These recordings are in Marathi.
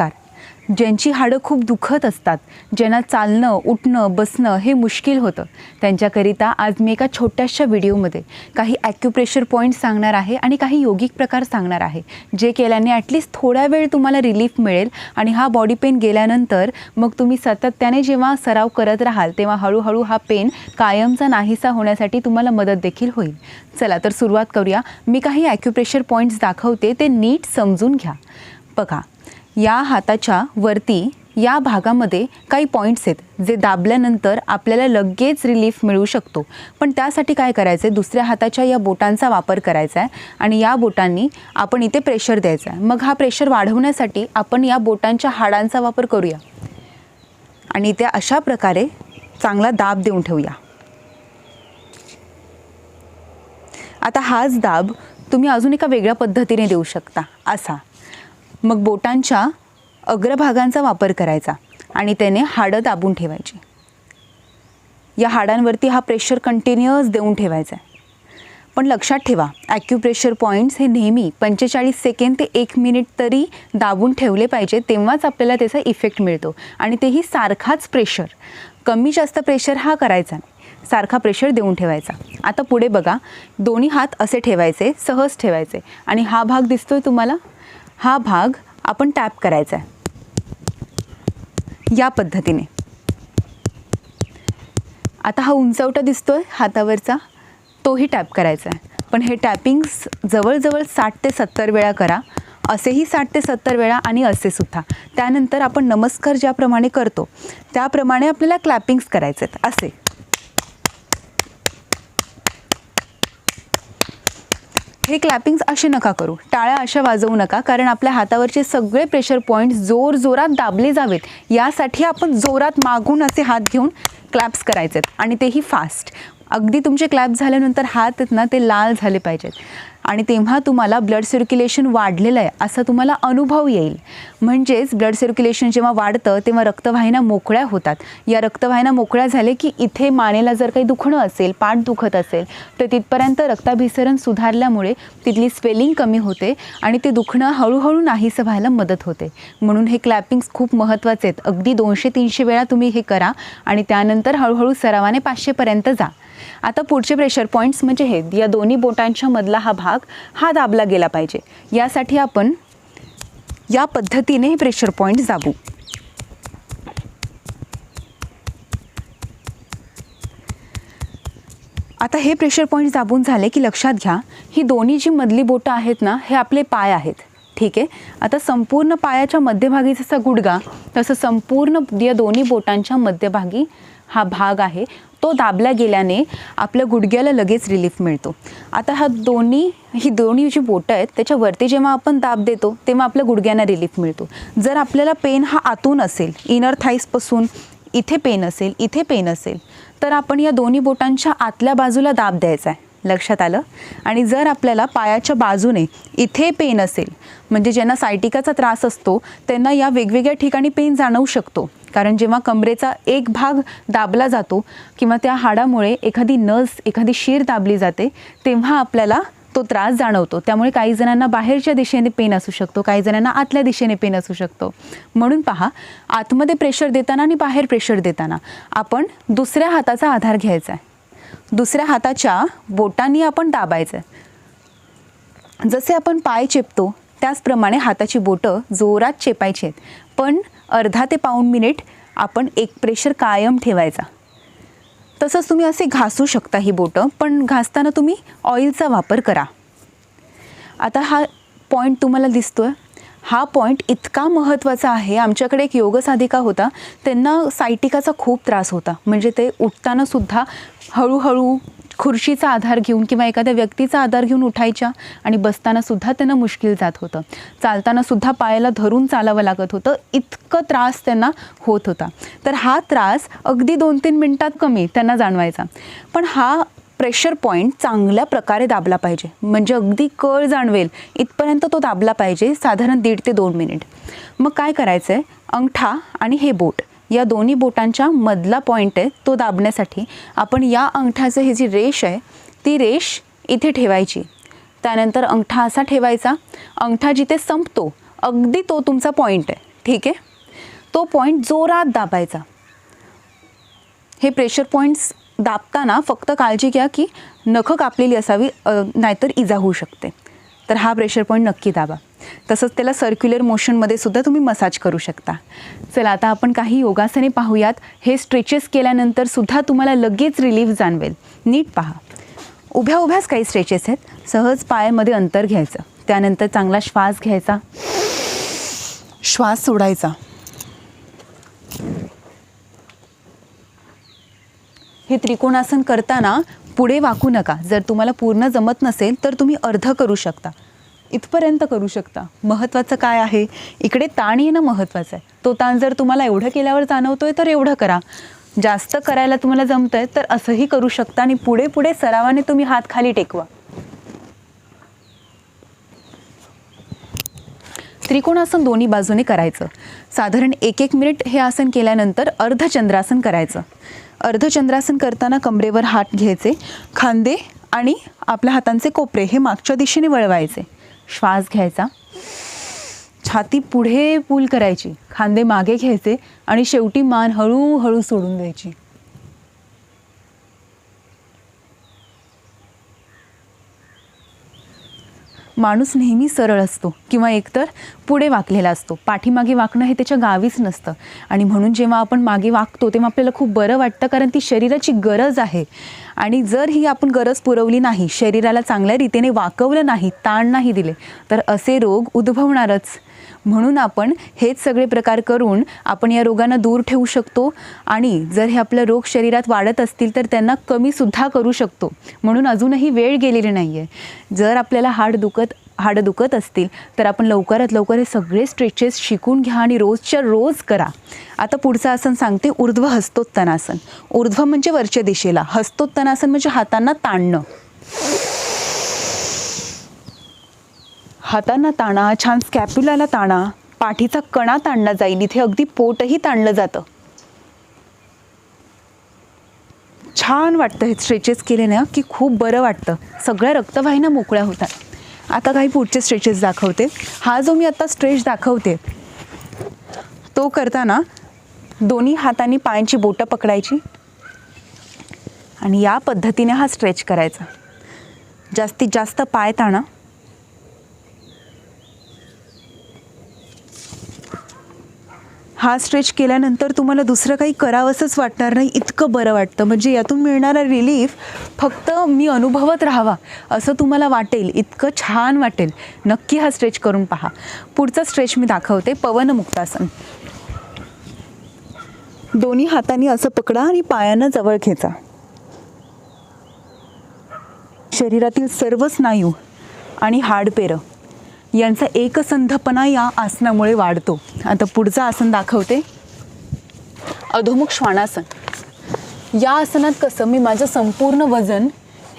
नमस्कार. ज्यांची हाडं खूप दुखत असतात ज्यांना चालणं उठणं बसणं हे मुश्किल होतं त्यांच्याकरिता आज मी एका छोट्याशा व्हिडिओमध्ये काही ॲक्युप्रेशर पॉईंट्स सांगणार आहे आणि काही योगिक प्रकार सांगणार आहे जे केल्याने ॲटलिस्ट थोडा वेळ तुम्हाला रिलीफ मिळेल आणि हा बॉडी पेन गेल्यानंतर मग तुम्ही सातत्याने जेव्हा सराव करत राहाल तेव्हा हळूहळू हा पेन कायमचा नाहीसा होण्यासाठी तुम्हाला मदत देखील होईल. चला तर सुरुवात करूया. मी काही ॲक्युप्रेशर पॉईंट्स दाखवते ते नीट समजून घ्या. बघा या हाताच्या वरती या भागामध्ये काही पॉईंट्स आहेत जे दाबल्यानंतर आपल्याला लगेच रिलीफ मिळू शकतो. पण त्यासाठी काय करायचं आहे दुसऱ्या हाताच्या या बोटांचा वापर करायचा आहे आणि या बोटांनी आपण इथे प्रेशर द्यायचा आहे मग हा प्रेशर वाढवण्यासाठी आपण या बोटांच्या हाडांचा वापर करूया. आणि त्या अशा प्रकारे चांगला दाब देऊन ठेवूया. आता हाच दाब तुम्ही अजून एका वेगळ्या पद्धतीने देऊ शकता असा. मग बोटांच्या अग्रभागांचा वापर करायचा आणि त्याने हाडं दाबून ठेवायची. या हाडांवरती हा प्रेशर कंटिन्युअस देऊन ठेवायचा आहे. पण लक्षात ठेवा ॲक्युप्रेशर पॉईंट्स हे नेहमी पंचेचाळीस सेकंड ते एक मिनिट तरी दाबून ठेवले पाहिजे तेव्हाच आपल्याला त्याचा इफेक्ट मिळतो. आणि तेही सारखाच प्रेशर कमी जास्त प्रेशर हा करायचा नाही. सारखा प्रेशर देऊन ठेवायचा. आता पुढे बघा दोन्ही हात असे ठेवायचे सहज ठेवायचे. आणि हा भाग दिसतोय तुम्हाला? हा भाग आपण टॅप करायचा आहे. या पद्धतीने. आता हा उंचवटा दिसतो आहे हातावरचा. तोही टॅप करायचा आहे. पण हे टॅपिंग्स जवळजवळ साठ ते सत्तर वेळा करा. असेही साठ ते सत्तर वेळा आणि असे सुद्धा. त्यानंतर आपण नमस्कार ज्याप्रमाणे करतो त्याप्रमाणे आपल्याला क्लॅपिंग्स करायचे आहेत असे. हे क्लॅपिंग्स असे नका करू. टाळ्या अशा वाजवू नका कारण आपल्या हातावरचे सगळे प्रेशर पॉईंट्स जोर जोरात दाबले जावेत. यासाठी आपण जोरात मागून असे हात घेऊन क्लॅप्स करायचे आहेत आणि तेही फास्ट अगदी तुमचे क्लॅप झाल्यानंतर हात आहेत ना ते लाल झाले पाहिजेत. आणि तेव्हा तुम्हाला ब्लड सर्क्युलेशन वाढलेलं आहे असा तुम्हाला अनुभव येईल. म्हणजेच ब्लड सर्क्युलेशन जेव्हा वाढतं तेव्हा रक्तवाहिन्या मोकळ्या होतात. या रक्तवाहिन्या मोकळ्या झाले की इथे मानेला जर काही दुखणं असेल पाठ दुखत असेल तर तिथपर्यंत रक्ताभिसरण सुधारल्यामुळे तिथली स्वेलिंग कमी होते आणि ते दुखणं हळूहळू नाहीसं व्हायला मदत होते. म्हणून हे क्लॅपिंग्स खूप महत्त्वाचे आहेत. अगदी दोनशे तीनशे वेळा तुम्ही हे करा आणि त्यानंतर हळूहळू सरावाने पाचशेपर्यंत जा. आता पुढचे प्रेशर पॉईंट्स म्हणजे हे. या दोन्ही बोटांच्या मधला हा भाग हा दाबला गेला पाहिजे. यासाठी आपण या पद्धतीने हे प्रेशर पॉईंट दाबू. आता हे प्रेशर पॉईंट दाबून झाले की लक्षात घ्या ही दोन्ही जी मधली बोटं आहेत ना हे आपले पाय आहेत. ठीक आहे? आता संपूर्ण पायाच्या मध्यभागी जसा गुडगा तसं संपूर्ण या दोन्ही बोटांच्या मध्यभागी हा भाग आहे. तो दाबला गेल्याने आपल्या गुडघ्याला लगेच रिलीफ मिळतो. आता हा दोन्ही ही दोन्ही जी बोटं आहेत त्याच्यावरती जेव्हा आपण दाब देतो तेव्हा आपल्या गुडघ्यांना रिलीफ मिळतो. जर आपल्याला पेन हा आतून असेल इनर थाईसपासून इथे पेन असेल इथे पेन असेल तर आपण या दोन्ही बोटांच्या आतल्या बाजूला दाब द्यायचा आहे. लक्षात आलं. आणि जर आपल्याला पायाच्या बाजूने इथे पेन असेल म्हणजे ज्यांना सायटिकाचा त्रास असतो त्यांना या वेगवेगळ्या ठिकाणी पेन जाणवू शकतो. कारण जेव्हा कमरेचा एक भाग दाबला जातो किंवा त्या हाडामुळे एखादी नस एखादी शीर दाबली जाते तेव्हा आपल्याला तो त्रास जाणवतो. त्यामुळे काही जणांना बाहेरच्या दिशेने पेन असू शकतो काही जणांना आतल्या दिशेने पेन असू शकतो. म्हणून पहा आतमध्ये प्रेशर देताना आणि बाहेर प्रेशर देताना आपण दुसऱ्या हाताचा आधार घ्यायचा आहे. दुसऱ्या हाताच्या बोटांनी आपण दाबायचं आहे जसे आपण पाय चेपतो त्याचप्रमाणे हाताची बोटं जोरात चेपायची आहेत. पण अर्धा ते पाऊण मिनिट आपण एक प्रेशर कायम ठेवायचा. तसंच तुम्ही असे घासू शकता ही बोटं पण घासताना तुम्ही ऑइलचा वापर करा. आता हा पॉईंट तुम्हाला दिसतो आहे हा पॉईंट इतका महत्त्वाचा आहे. आमच्याकडे एक योगसाधिका होता. त्यांना सायटिकाचा खूप त्रास होता. म्हणजे ते उठतानासुद्धा हळूहळू खुर्शीचा आधार घेऊन किंवा एखाद्या व्यक्तीचा आधार घेऊन उठायच्या आणि बसतानासुद्धा त्यांना मुश्किल जात होतं. चालतानासुद्धा पायाला धरून चालावं लागत होतं. इतकं त्रास त्यांना होत होता. तर हा त्रास अगदी दोन तीन मिनटात कमी त्यांना जाणवायचा. पण हा प्रेशर पॉईंट चांगल्या प्रकारे दाबला पाहिजे. म्हणजे अगदी कळ जाणवेल इथपर्यंत तो दाबला पाहिजे साधारण दीड ते दोन मिनिट मग काय करायचं आहे अंगठा आणि हे बोट. या दोन्ही बोटांच्या मधला पॉईंट आहे तो दाबण्यासाठी. आपण या अंगठाचं ही जी रेष आहे ती रेष इथे ठेवायची. त्यानंतर अंगठा असा ठेवायचा. अंगठा जिथे संपतो अगदी तो तुमचा पॉईंट आहे. ठीक आहे? तो पॉईंट जोरात दाबायचा. हे प्रेशर पॉईंट्स दाबताना फक्त काळजी घ्या की नखं कापलेली असावी नाहीतर इजा होऊ शकते. तर हा प्रेशर पॉईंट नक्की दाबा. तसंच त्याला सर्क्युलर मोशनमध्ये सुद्धा तुम्ही मसाज करू शकता. चला आता आपण काही योगासने पाहूयात. हे स्ट्रेचेस केल्यानंतर सुद्धा तुम्हाला लगेच रिलीफ जाणवेल. नीट पहा. उभ्या उभ्याच काही स्ट्रेचेस आहेत. सहज पायामध्ये अंतर घ्यायचं. त्यानंतर चांगला श्वास घ्यायचा. श्वास सोडायचा. हे त्रिकोणासन करताना पुढे वाकू नका. जर तुम्हाला पूर्ण जमत नसेल तर तुम्ही अर्ध करू शकता. इथपर्यंत करू शकता. महत्त्वाचं काय आहे? इकडे ताण येणं महत्त्वाचं आहे. तो ताण जर तुम्हाला एवढं केल्यावर जाणवतोय तर एवढं करा. जास्त करायला तुम्हाला जमतंय तर असंही करू शकता आणि पुढे पुढे सरावाने तुम्ही हात खाली टेकवा. त्रिकोणासन दोन्ही बाजूने करायचं. साधारण एक एक मिनिट हे आसन केल्यानंतर अर्धचंद्रासन करायचं. अर्धचंद्रासन करताना कमरेवर हात घ्यायचे. खांदे आणि आपल्या हातांचे कोपरे हे मागच्या दिशेने वळवायचे. श्वास घ्यायचा. छाती पुढे पूल करायची. खांदे मागे घ्यायचे आणि शेवटी मान हळूहळू सोडून द्यायची. माणूस नेहमी सरळ असतो किंवा एकतर पुढे वाकलेला असतो. पाठीमागे वाकणं हे त्याच्या गावीच नसतं. आणि म्हणून जेव्हा आपण मागे वाकतो तेव्हा आपल्याला खूप बरं वाटतं कारण ती शरीराची गरज आहे. आणि जर ही आपण गरज पुरवली नाही शरीराला चांगल्या रीतीने वाकवलं नाही ताण नाही दिले तर असे रोग उद्भवणारच. म्हणून आपण हेच सगळे प्रकार करून आपण या रोगांना दूर ठेवू शकतो आणि जर हे आपलं रोग शरीरात वाढत असतील तर त्यांना कमीसुद्धा करू शकतो. म्हणून अजूनही वेळ गेलेली नाही आहे जर आपल्याला हाड दुखत हाडं दुखत असतील तर आपण लवकरात लवकर हे सगळे स्ट्रेचेस शिकून घ्या आणि रोजच्या रोज करा. आता पुढचं आसन सांगते ऊर्ध्व हस्तोत्तनासन. ऊर्ध्व म्हणजे वरच्या दिशेला. हस्तोत्तनासन म्हणजे हातांना ताणणं. हातांना ताणा छान स्कॅप्युलाला ताणा पाठीचा कणा ताणला जाईल इथे अगदी पोटही ताणलं जातं. छान वाटतं हे स्ट्रेचेस केले ना की खूप बरं वाटतं. सगळ्या रक्तवाहिन्या मोकळ्या होतात. आता काही पुढचे स्ट्रेचेस दाखवते. हा जो मी आता स्ट्रेच दाखवते तो करताना दोन्ही हातांनी पायांची बोटं पकडायची आणि या पद्धतीने हा स्ट्रेच करायचा. जास्तीत जास्त पाय ताणा हा स्ट्रेच केल्यानंतर तुम्हाला दुसरं काही करावंसंच वाटणार नाही इतकं बरं वाटतं. म्हणजे यातून मिळणारा रिलीफ फक्त मी अनुभवत राहावा असं तुम्हाला वाटेल. इतकं छान वाटेल. नक्की हा स्ट्रेच करून पहा. पुढचा स्ट्रेच मी दाखवते. पवनमुक्तासन दोन्ही हातांनी असं पकडा आणि पायांना जवळ खेचा. शरीरातील सर्व स्नायू आणि हाडपेरं यांचा एकसंधपणा या आसनामुळे वाढतो. आता पुढचं आसन दाखवते. अधोमुख श्वानासन. या आसनात कसं मी माझं संपूर्ण वजन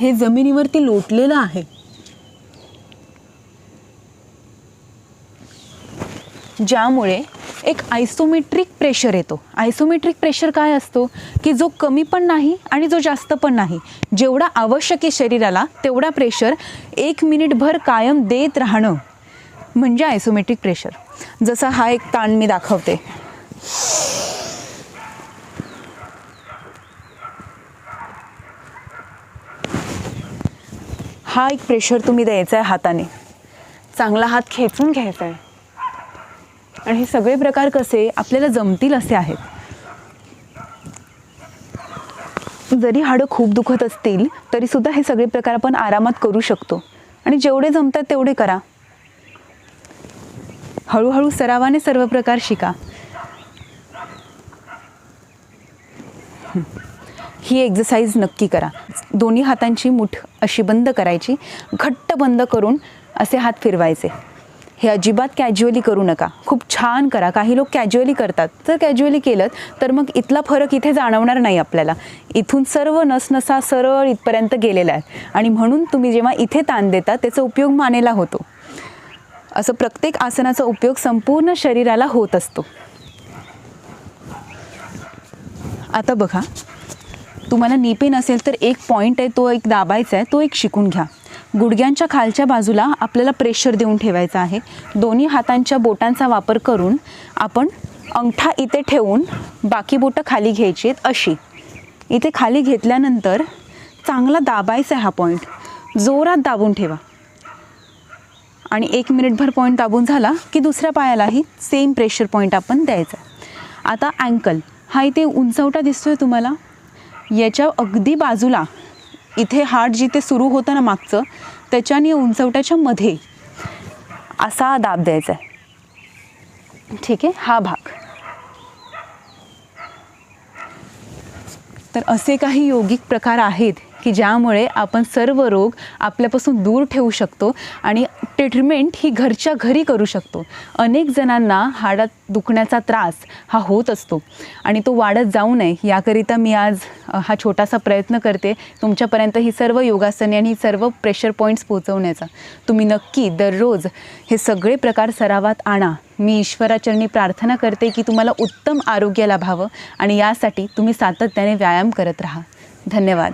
हे जमिनीवरती लोटलेलं आहे. ज्यामुळे एक आयसोमेट्रिक प्रेशर येतो. आयसोमेट्रिक प्रेशर काय असतो? की जो कमी पण नाही आणि जो जास्त पण नाही. जेवढा आवश्यक आहे शरीराला तेवढा प्रेशर एक मिनिटभर कायम देत राहणं. म्हणजे आयसोमेट्रिक प्रेशर जसा हा एक ताण मी दाखवते. हा एक प्रेशर तुम्ही द्यायचा आहे हाताने. चांगला हात खेचून घ्यायचा आहे आणि हे सगळे प्रकार कसे आपल्याला जमतील असे आहेत. जरी हाडं खूप दुखत असतील तरी सुद्धा हे सगळे प्रकार आपण आरामात करू शकतो. आणि जेवढे जमतात तेवढे करा. हळूहळू सरावाने सर्व प्रकार शिका. ही एक्झरसाईज नक्की करा. दोन्ही हातांची मुठ अशी बंद करायची. घट्ट बंद करून असे हात फिरवायचे. हे अजिबात कॅज्युअली करू नका. खूप छान करा. काही लोक कॅज्युअली करतात. जर कॅज्युअली केलं तर मग इथला फरक इथे जाणवणार नाही आपल्याला. इथून सर्व नसनसा सरळ इथपर्यंत गेलेला आहे. आणि म्हणून तुम्ही जेव्हा इथे ताण देता त्याचा उपयोग मानेला होतो. असं प्रत्येक आसनाचा उपयोग संपूर्ण शरीराला होत असतो. आता बघा तुम्हाला निपेन असेल तर एक पॉईंट आहे तो एक दाबायचा आहे तो एक शिकून घ्या. गुडघ्यांच्या खालच्या बाजूला आपल्याला प्रेशर देऊन ठेवायचा आहे. दोन्ही हातांच्या बोटांचा वापर करून आपण अंगठा इथे ठेवून बाकी बोटं खाली घ्यायची आहेत अशी. इथे खाली घेतल्यानंतर चांगला दाबायचा आहे हा पॉईंट जोरात दाबून ठेवा. आणि एक मिनिटभर पॉईंट दाबून झाला की दुसऱ्या पायालाही सेम प्रेशर पॉईंट आपण द्यायचा आता अँकल हा इथे उंचवटा दिसतोय तुम्हाला? याच्या अगदी बाजूला इथे हार्ट जिथे सुरू होतं ना मागचं त्याच्याने उंचवट्याच्या मध्ये असा दाब द्यायचा आहे. ठीक आहे? हा भाग. तर असे काही योगिक प्रकार आहेत की ज्यामुळे आपण सर्व रोग आपल्यापासून दूर ठेवू शकतो आणि ट्रीटमेंट ही घरच्या घरी करू शकतो. अनेक जणांना हाडात दुखण्याचा त्रास हा होत असतो आणि तो वाढत जाऊ नये याकरिता मी आज हा छोटासा प्रयत्न करते तुमच्यापर्यंत ही सर्व योगासने आणि ही सर्व प्रेशर पॉईंट्स पोहोचवण्याचा. तुम्ही नक्की दररोज हे सगळे प्रकार सरावात आणा. मी ईश्वराचरणी प्रार्थना करते की तुम्हाला उत्तम आरोग्य लाभावं आणि यासाठी तुम्ही सातत्याने व्यायाम करत राहा. धन्यवाद.